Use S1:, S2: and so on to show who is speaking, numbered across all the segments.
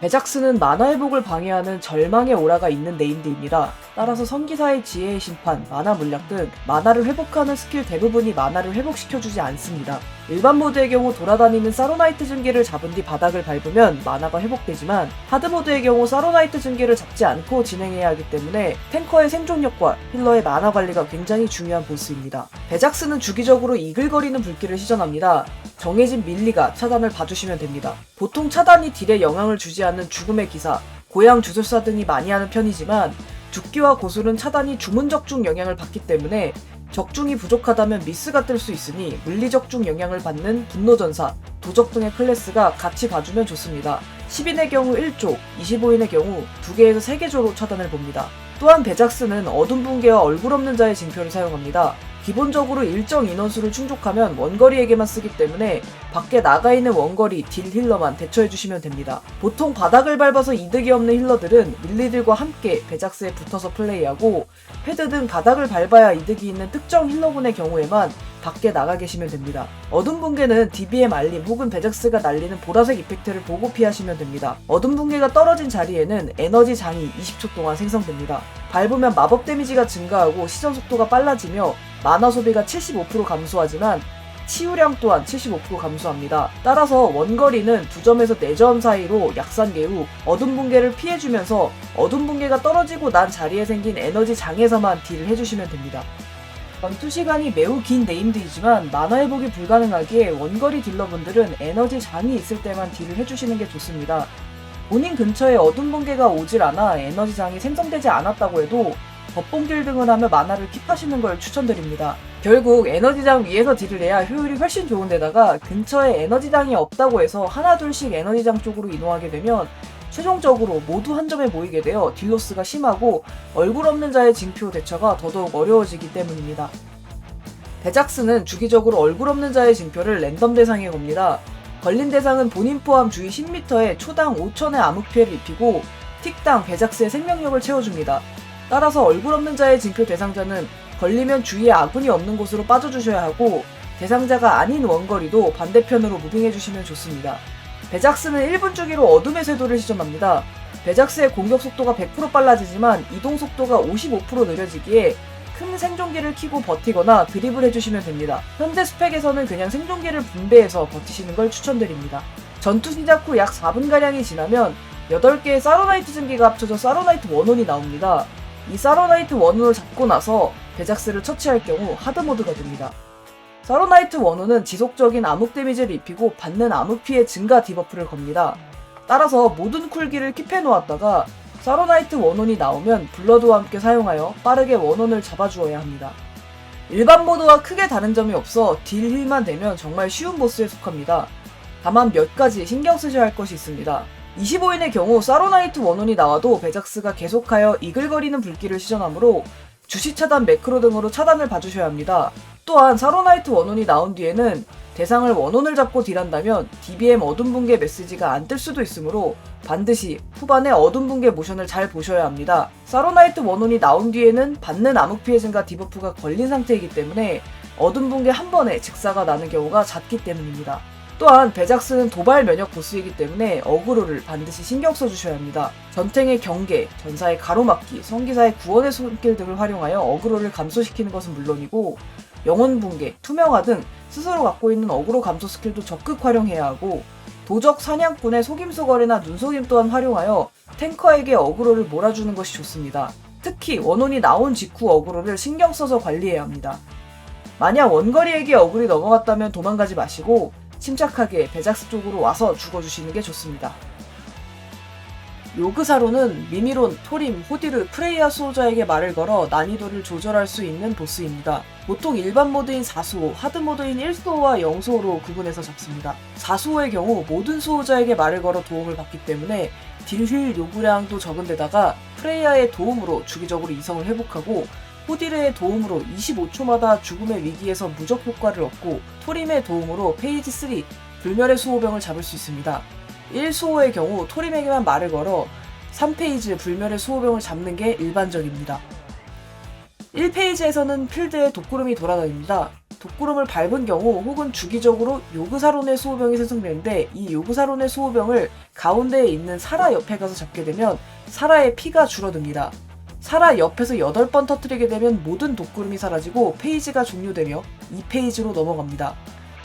S1: 베작스는 만화 회복을 방해하는 절망의 오라가 있는 네임드입니다. 따라서 선기사의 지혜의 심판, 만화 물약 등 만화를 회복하는 스킬 대부분이 만화를 회복시켜주지 않습니다. 일반 모드의 경우 돌아다니는 사로나이트 증기를 잡은 뒤 바닥을 밟으면 만화가 회복되지만 하드 모드의 경우 사로나이트 증기를 잡지 않고 진행해야 하기 때문에 탱커의 생존력과 힐러의 만화 관리가 굉장히 중요한 보스입니다. 베작스는 주기적으로 이글거리는 불길을 시전합니다. 정해진 밀리가 차단을 봐주시면 됩니다. 보통 차단이 딜에 영향을 주지 않는 죽음의 기사, 고양 주술사 등이 많이 하는 편이지만 죽기와 고술은 차단이 주문적중 영향을 받기 때문에 적중이 부족하다면 미스가 뜰 수 있으니 물리적중 영향을 받는 분노전사, 도적 등의 클래스가 같이 봐주면 좋습니다. 10인의 경우 1조, 25인의 경우 2개에서 3개조로 차단을 봅니다. 또한 베작스는 어둠 붕괴와 얼굴 없는 자의 징표를 사용합니다. 기본적으로 일정 인원수를 충족하면 원거리에게만 쓰기 때문에 밖에 나가 있는 원거리 딜 힐러만 대처해 주시면 됩니다. 보통 바닥을 밟아서 이득이 없는 힐러들은 밀리들과 함께 베작스에 붙어서 플레이하고 헤드 등 바닥을 밟아야 이득이 있는 특정 힐러군의 경우에만 밖에 나가 계시면 됩니다. 어둠 붕괴는 DBM 알림 혹은 베작스가 날리는 보라색 이펙트를 보고 피하시면 됩니다. 어둠 붕괴가 떨어진 자리에는 에너지 장이 20초 동안 생성됩니다. 밟으면 마법 데미지가 증가하고 시전 속도가 빨라지며 만화 소비가 75% 감소하지만 치유량 또한 75% 감소합니다. 따라서 원거리는 2점에서 4점 사이로 약산계 후 어둠 붕괴를 피해주면서 어둠 붕괴가 떨어지고 난 자리에 생긴 에너지 장에서만 딜을 해주시면 됩니다. 전투 시간이 매우 긴 네임드이지만 만화 회복이 불가능하기에 원거리 딜러분들은 에너지 장이 있을 때만 딜을 해주시는 게 좋습니다. 본인 근처에 어둠 번개가 오질 않아 에너지 장이 생성되지 않았다고 해도 법봉길 등을 하며 만화를 킵하시는 걸 추천드립니다. 결국 에너지장 위에서 딜을 해야 효율이 훨씬 좋은데다가 근처에 에너지장이 없다고 해서 하나둘씩 에너지장 쪽으로 이동하게 되면 최종적으로 모두 한 점에 모이게 되어 딜로스가 심하고 얼굴 없는 자의 징표 대처가 더더욱 어려워지기 때문입니다. 베작스는 주기적으로 얼굴 없는 자의 징표를 랜덤 대상에 겁니다. 걸린 대상은 본인 포함 주위 10m에 초당 5천의 암흑 피해를 입히고 틱당 베작스의 생명력을 채워줍니다. 따라서 얼굴 없는 자의 징표 대상자는 걸리면 주위에 아군이 없는 곳으로 빠져주셔야 하고 대상자가 아닌 원거리도 반대편으로 무빙해주시면 좋습니다. 베작스는 1분 주기로 어둠의 쇄도를 시전합니다. 베작스의 공격 속도가 100% 빨라지지만 이동 속도가 55% 느려지기에 큰 생존기를 키고 버티거나 드립을 해주시면 됩니다. 현재 스펙에서는 그냥 생존기를 분배해서 버티시는 걸 추천드립니다. 전투 시작 후 약 4분가량이 지나면 8개의 사로나이트 증기가 합쳐져 사로나이트 원혼이 나옵니다. 이 사로나이트 원혼을 잡고 나서 베작스를 처치할 경우 하드모드가 됩니다. 사로나이트 원혼은 지속적인 암흑 데미지를 입히고 받는 암흑 피해 증가 디버프를 겁니다. 따라서 모든 쿨기를 킵해 놓았다가 사로나이트 원혼이 나오면 블러드와 함께 사용하여 빠르게 원혼을 잡아주어야 합니다. 일반 모드와 크게 다른 점이 없어 딜 힐만 되면 정말 쉬운 보스에 속합니다. 다만 몇 가지 신경 쓰셔야 할 것이 있습니다. 25인의 경우 사로나이트 원혼이 나와도 베작스가 계속하여 이글거리는 불길을 시전하므로 주시 차단 매크로 등으로 차단을 봐주셔야 합니다. 또한 사로나이트 원혼이 나온 뒤에는 대상을 원혼을 잡고 딜한다면 DBM 어둠 붕괴 메시지가 안 뜰 수도 있으므로 반드시 후반에 어둠 붕괴 모션을 잘 보셔야 합니다. 사로나이트 원혼이 나온 뒤에는 받는 암흑 피해 증가 디버프가 걸린 상태이기 때문에 어둠 붕괴 한 번에 직사가 나는 경우가 잦기 때문입니다. 또한 베작스는 도발 면역 보스이기 때문에 어그로를 반드시 신경 써주셔야 합니다. 전탱의 경계, 전사의 가로막기, 성기사의 구원의 손길 등을 활용하여 어그로를 감소시키는 것은 물론이고 영혼 붕괴, 투명화 등 스스로 갖고 있는 어그로 감소 스킬도 적극 활용해야 하고 도적 사냥꾼의 속임수 거래나 눈속임 또한 활용하여 탱커에게 어그로를 몰아주는 것이 좋습니다. 특히 원혼이 나온 직후 어그로를 신경 써서 관리해야 합니다. 만약 원거리에게 어글이 넘어갔다면 도망가지 마시고 침착하게 베작스 쪽으로 와서 죽어주시는 게 좋습니다. 요그사로는 미미론, 토림, 호디르, 프레이아 수호자에게 말을 걸어 난이도를 조절할 수 있는 보스입니다. 보통 일반 모드인 4수호, 하드 모드인 1수호와 0수호로 구분해서 잡습니다. 4수호의 경우 모든 수호자에게 말을 걸어 도움을 받기 때문에 딜 힐 요구량도 적은 데다가 프레이아의 도움으로 주기적으로 이성을 회복하고 호디르의 도움으로 25초마다 죽음의 위기에서 무적 효과를 얻고 토림의 도움으로 페이지 3 불멸의 수호병을 잡을 수 있습니다. 1수호의 경우 토림에게만 말을 걸어 3페이지 불멸의 수호병을 잡는 게 일반적입니다. 1페이지에서는 필드에 독구름이 돌아다닙니다. 독구름을 밟은 경우 혹은 주기적으로 요그사론의 수호병이 생성되는데 이 요그사론의 수호병을 가운데에 있는 사라 옆에 가서 잡게 되면 사라의 피가 줄어듭니다. 사라 옆에서 8번 터뜨리게 되면 모든 독구름이 사라지고 페이지가 종료되며 2페이지로 넘어갑니다.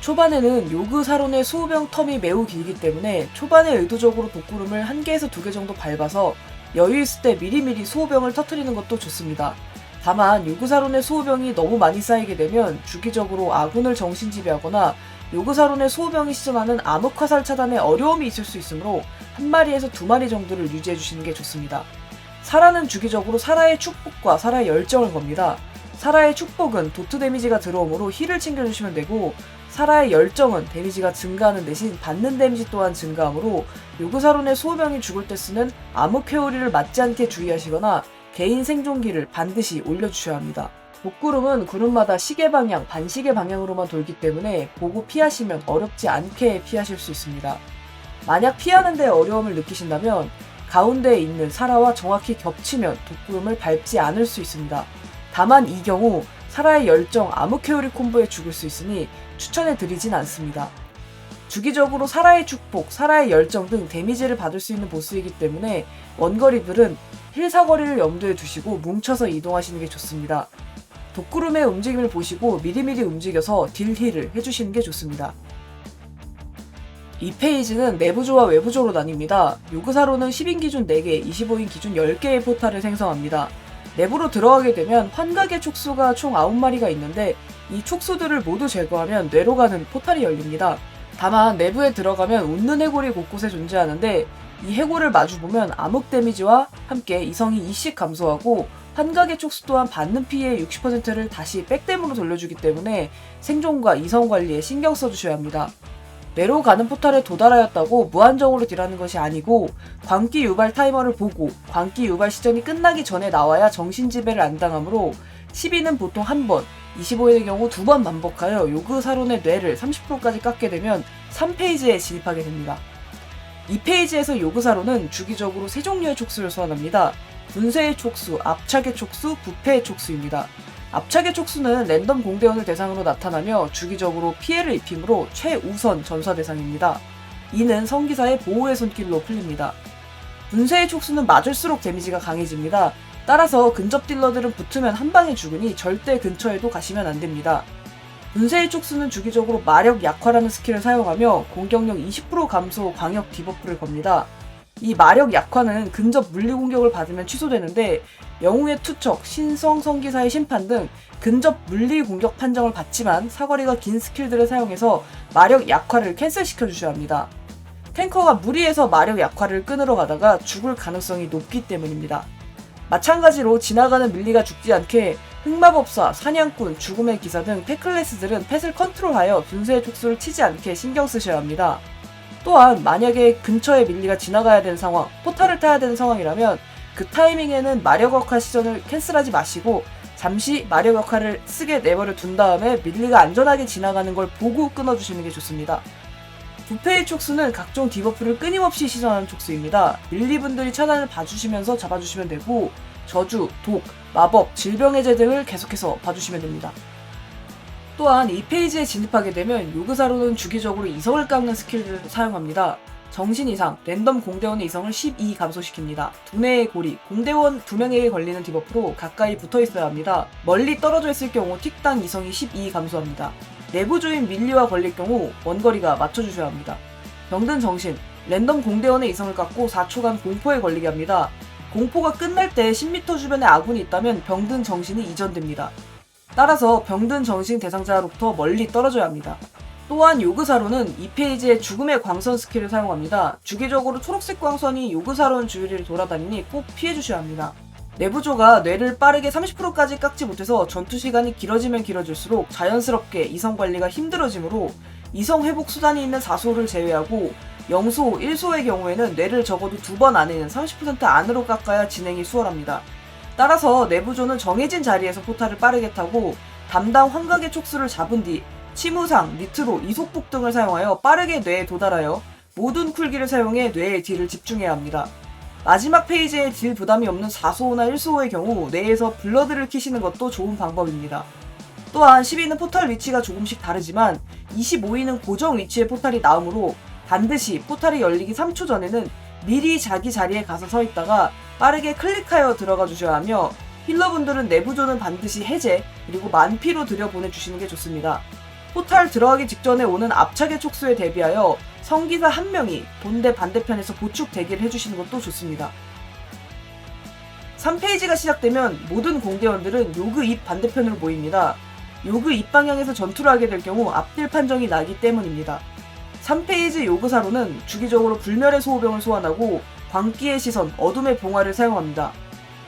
S1: 초반에는 요그 사론의 수호병 텀이 매우 길기 때문에 초반에 의도적으로 독구름을 한 개에서 두개 정도 밟아서 여유 있을 때 미리미리 수호병을 터뜨리는 것도 좋습니다. 다만 요그 사론의 수호병이 너무 많이 쌓이게 되면 주기적으로 아군을 정신지배하거나 요그 사론의 수호병이 시전하는 암흑 화살 차단에 어려움이 있을 수 있으므로 한 마리에서 두 마리 정도를 유지해 주시는 게 좋습니다. 사라는 주기적으로 사라의 축복과 사라의 열정을 겁니다. 사라의 축복은 도트 데미지가 들어오므로 힐을 챙겨주시면 되고 사라의 열정은 데미지가 증가하는 대신 받는 데미지 또한 증가하므로 요구사론의 수호병이 죽을 때 쓰는 암흑 회오리를 맞지 않게 주의하시거나 개인 생존기를 반드시 올려주셔야 합니다. 목구름은 구름마다 시계 방향, 반시계 방향으로만 돌기 때문에 보고 피하시면 어렵지 않게 피하실 수 있습니다. 만약 피하는데 어려움을 느끼신다면 가운데에 있는 사라와 정확히 겹치면 독구름을 밟지 않을 수 있습니다. 다만 이 경우 사라의 열정 암흑회오리 콤보에 죽을 수 있으니 추천해 드리진 않습니다. 주기적으로 사라의 축복, 사라의 열정 등 데미지를 받을 수 있는 보스이기 때문에 원거리들은 힐 사거리를 염두에 두시고 뭉쳐서 이동하시는 게 좋습니다. 독구름의 움직임을 보시고 미리미리 움직여서 딜 힐을 해주시는 게 좋습니다. 이 페이지는 내부조와 외부조로 나뉩니다. 요구사로는 10인 기준 4개, 25인 기준 10개의 포탈을 생성합니다. 내부로 들어가게 되면 환각의 촉수가 총 9마리가 있는데 이 촉수들을 모두 제거하면 뇌로 가는 포탈이 열립니다. 다만 내부에 들어가면 웃는 해골이 곳곳에 존재하는데 이 해골을 마주보면 암흑 데미지와 함께 이성이 2씩 감소하고 환각의 촉수 또한 받는 피해의 60%를 다시 백댐으로 돌려주기 때문에 생존과 이성 관리에 신경 써주셔야 합니다. 내로 가는 포탈에 도달하였다고 무한정으로 딜하는 것이 아니고 광기 유발 타이머를 보고 광기 유발 시전이 끝나기 전에 나와야 정신 지배를 안 당하므로 12는 보통 한 번, 25일의 경우 두 번 반복하여 요그 사론의 뇌를 30%까지 깎게 되면 3페이지에 진입하게 됩니다. 이 페이지에서 요그 사론은 주기적으로 세 종류의 촉수를 소환합니다. 분쇄의 촉수, 압착의 촉수, 부패의 촉수입니다. 압착의 촉수는 랜덤 공대원을 대상으로 나타나며 주기적으로 피해를 입히므로 최우선 전사 대상입니다. 이는 성기사의 보호의 손길로 풀립니다. 분쇄의 촉수는 맞을수록 데미지가 강해집니다. 따라서 근접 딜러들은 붙으면 한 방에 죽으니 절대 근처에도 가시면 안 됩니다. 분쇄의 촉수는 주기적으로 마력 약화라는 스킬을 사용하며 공격력 20% 감소 광역 디버프를 겁니다. 이 마력 약화는 근접 물리 공격을 받으면 취소되는데 영웅의 투척, 신성 성기사의 심판 등 근접 물리 공격 판정을 받지만 사거리가 긴 스킬들을 사용해서 마력 약화를 캔슬시켜 주셔야 합니다. 탱커가 무리해서 마력 약화를 끊으러 가다가 죽을 가능성이 높기 때문입니다. 마찬가지로 지나가는 밀리가 죽지 않게 흑마법사, 사냥꾼, 죽음의 기사 등 패클래스들은 펫을 컨트롤하여 분쇄의 촉수를 치지 않게 신경 쓰셔야 합니다. 또한 만약에 근처에 밀리가 지나가야 되는 상황, 포탈을 타야 되는 상황이라면 그 타이밍에는 마력 역할 시전을 캔슬하지 마시고 잠시 마력 역할을 쓰게 내버려 둔 다음에 밀리가 안전하게 지나가는 걸 보고 끊어주시는 게 좋습니다. 부패의 촉수는 각종 디버프를 끊임없이 시전하는 촉수입니다. 밀리분들이 차단을 봐주시면서 잡아주시면 되고 저주, 독, 마법, 질병 해제 등을 계속해서 봐주시면 됩니다. 또한 이 페이지에 진입하게 되면 요그사로는 주기적으로 이성을 깎는 스킬을 사용합니다. 정신 이상, 랜덤 공대원의 이성을 12 감소시킵니다. 두뇌의 고리, 공대원 2명에게 걸리는 디버프로 가까이 붙어 있어야 합니다. 멀리 떨어져 있을 경우 틱당 이성이 12 감소합니다. 내부주인 밀리와 걸릴 경우 원거리가 맞춰주셔야 합니다. 병든 정신, 랜덤 공대원의 이성을 깎고 4초간 공포에 걸리게 합니다. 공포가 끝날 때 10m 주변에 아군이 있다면 병든 정신이 이전됩니다. 따라서 병든 정신 대상자로부터 멀리 떨어져야 합니다. 또한 요그사로는 이 페이지에 죽음의 광선 스킬을 사용합니다. 주기적으로 초록색 광선이 요그사론 주위를 돌아다니니 꼭 피해주셔야 합니다. 내부조가 뇌를 빠르게 30%까지 깎지 못해서 전투 시간이 길어지면 길어질수록 자연스럽게 이성 관리가 힘들어지므로 이성 회복 수단이 있는 4소를 제외하고 0소, 1소의 경우에는 뇌를 적어도 두 번 안에는 30% 안으로 깎아야 진행이 수월합니다. 따라서 내부조는 정해진 자리에서 포탈을 빠르게 타고 담당 환각의 촉수를 잡은 뒤 치무상, 니트로, 이속폭 등을 사용하여 빠르게 뇌에 도달하여 모든 쿨기를 사용해 뇌의 딜을 집중해야 합니다. 마지막 페이지에 딜 부담이 없는 4소나 1소의 경우 뇌에서 블러드를 키시는 것도 좋은 방법입니다. 또한 12는 포탈 위치가 조금씩 다르지만 25위는 고정 위치의 포탈이 나오므로 반드시 포탈이 열리기 3초 전에는 미리 자기 자리에 가서 서 있다가 빠르게 클릭하여 들어가 주셔야 하며 힐러분들은 내부조는 반드시 해제 그리고 만피로 들여 보내주시는 게 좋습니다. 포탈 들어가기 직전에 오는 압착의 촉수에 대비하여 성기사 한 명이 본대 반대편에서 보축 대기를 해주시는 것도 좋습니다. 3페이지가 시작되면 모든 공대원들은 요그 입 반대편으로 모입니다. 요그 입 방향에서 전투를 하게 될 경우 앞딜 판정이 나기 때문입니다. 3페이지 요그사로는 주기적으로 불멸의 소호병을 소환하고 광기의 시선, 어둠의 봉화를 사용합니다.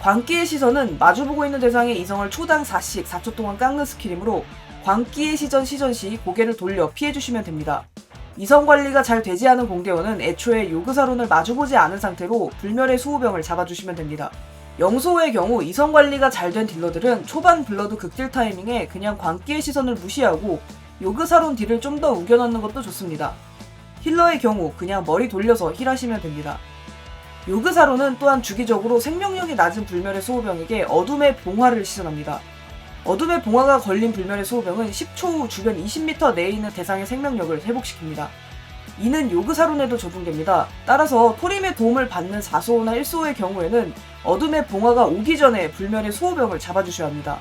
S1: 광기의 시선은 마주보고 있는 대상의 이성을 초당 4씩 4초 동안 깎는 스킬이므로 광기의 시전 시전 시 고개를 돌려 피해주시면 됩니다. 이성 관리가 잘 되지 않은 공대원은 애초에 요그사론을 마주보지 않은 상태로 불멸의 수호병을 잡아주시면 됩니다. 영소의 경우 이성 관리가 잘 된 딜러들은 초반 블러드 극딜 타이밍에 그냥 광기의 시선을 무시하고 요그사론 딜을 좀 더 우겨넣는 것도 좋습니다. 힐러의 경우 그냥 머리 돌려서 힐하시면 됩니다. 요그사로는 또한 주기적으로 생명력이 낮은 불멸의 소호병에게 어둠의 봉화를 시전합니다. 어둠의 봉화가 걸린 불멸의 소호병은 10초 후 주변 20m 내에 있는 대상의 생명력을 회복시킵니다. 이는 요그사론에도 적용됩니다. 따라서 토림의 도움을 받는 4소호나 1소호의 경우에는 어둠의 봉화가 오기 전에 불멸의 소호병을 잡아주셔야 합니다.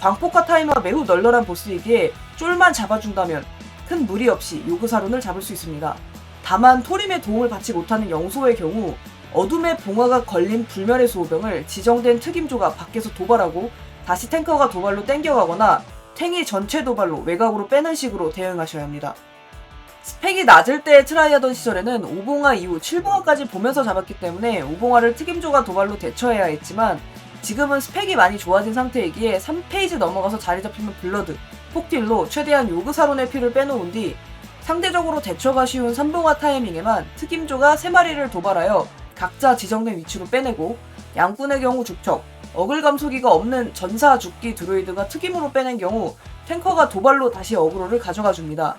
S1: 광폭화 타이머가 매우 널널한 보스이기에 쫄만 잡아준다면 큰 무리 없이 요그사론을 잡을 수 있습니다. 다만 토림의 도움을 받지 못하는 영소의 경우 어둠의 봉화가 걸린 불멸의 소호병을 지정된 특임조가 밖에서 도발하고 다시 탱커가 도발로 땡겨가거나 탱이 전체 도발로 외곽으로 빼는 식으로 대응하셔야 합니다. 스펙이 낮을 때 트라이하던 시절에는 5봉화 이후 7봉화까지 보면서 잡았기 때문에 5봉화를 특임조가 도발로 대처해야 했지만 지금은 스펙이 많이 좋아진 상태이기에 3페이지 넘어가서 자리 잡히면 블러드, 폭딜로 최대한 요그사론의 피를 빼놓은 뒤 상대적으로 대처가 쉬운 3봉화 타이밍에만 특임조가 3마리를 도발하여 각자 지정된 위치로 빼내고 양꾼의 경우 죽척, 어글 감소기가 없는 전사 죽기 드로이드가 특임으로 빼낸 경우 탱커가 도발로 다시 어그로를 가져가 줍니다.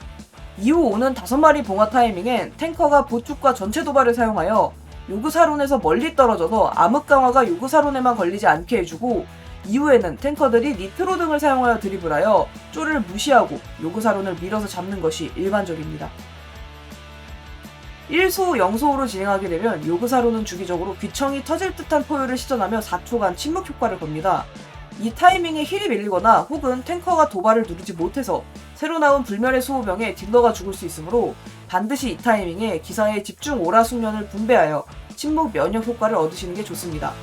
S1: 이후 오는 5마리 봉화 타이밍엔 탱커가 보축과 전체 도발을 사용하여 요구사론에서 멀리 떨어져서 암흑 강화가 요구사론에만 걸리지 않게 해주고 이후에는 탱커들이 니트로 등을 사용하여 드리블하여 쫄을 무시하고 요구사론을 밀어서 잡는 것이 일반적입니다. 1소, 0소로 진행하게 되면 요구사로는 주기적으로 귀청이 터질 듯한 포효를 시전하며 4초간 침묵 효과를 겁니다. 이 타이밍에 힐이 밀리거나 혹은 탱커가 도발을 누르지 못해서 새로 나온 불멸의 소호병에 딜러가 죽을 수 있으므로 반드시 이 타이밍에 기사의 집중 오라 숙련을 분배하여 침묵 면역 효과를 얻으시는 게 좋습니다.